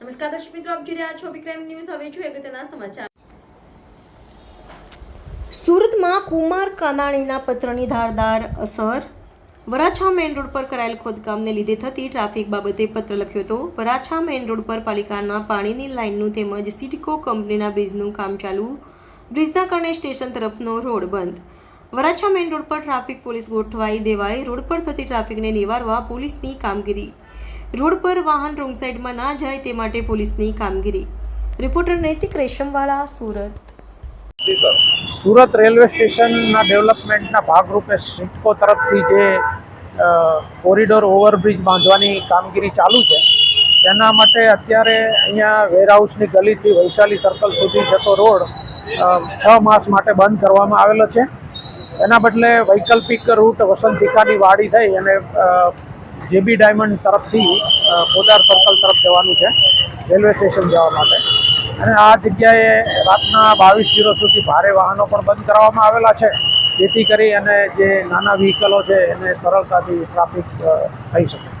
નમસ્કાર દર્શક મિત્રો, આપ જોઈ રહ્યા છો વિક્રમ ન્યૂઝ. હવે જોઈએ અગત્યના સમાચાર. સુરતમાં કુમાર કાનાણીના પત્રની ધારદાર અસર. વરાછા મેઇન રોડ પર કરાયેલ ખોદકામને લીધે થતી ટ્રાફિક બાબતે પત્ર લખ્યો હતો. વરાછા મેઇન રોડ પર પાલિકાના પાણીની લાઇનનું તેમજ સિટીકો કંપનીના બ્રિજનું કામ ચાલુ. બ્રિજના કારણે સ્ટેશન તરફનો રોડ બંધ. વરાછા મેઇન રોડ પર ટ્રાફિક પોલીસ ગોઠવાઈ દેવાઈ રોડ પર થતી ટ્રાફિકને નિવારવા પોલીસની કામગીરી રોડ પર વાહન રોંગ સાઈડમાં ના જાય તે માટે પોલીસની કામગીરી. રિપોર્ટર નૈતિક રેશમવાળા સુરત. સુરત રેલવે સ્ટેશનના ડેવલપમેન્ટના ભાગરૂપે સિટકો તરફથી જે કોરિડોર ઓવરબ્રિજ બાંધવાની કામગીરી ચાલુ છે, તેના માટે અત્યારે અહીંયા વેરહાઉસની ગલીથી વૈશાલી સર્કલ સુધી જતો રોડ છ માસ માટે બંધ કરવામાં આવેલો છે. એના બદલે વૈકલ્પિક રૂટ વસંતિકાની વાડી થઈ અને જેબી ડાયમંડ તરફથી પોદાર સર્કલ તરફ જવાનું છે રેલવે સ્ટેશન જવા માટે. અને આ જગ્યાએ રાતના બાવીસ જીરો સુધી ભારે વાહનો પણ બંધ કરવામાં આવેલા છે. જેથી કરી અને જે નાના વ્હીકલો છે, એને સરળતાથી ટ્રાફિક થઈ શકે.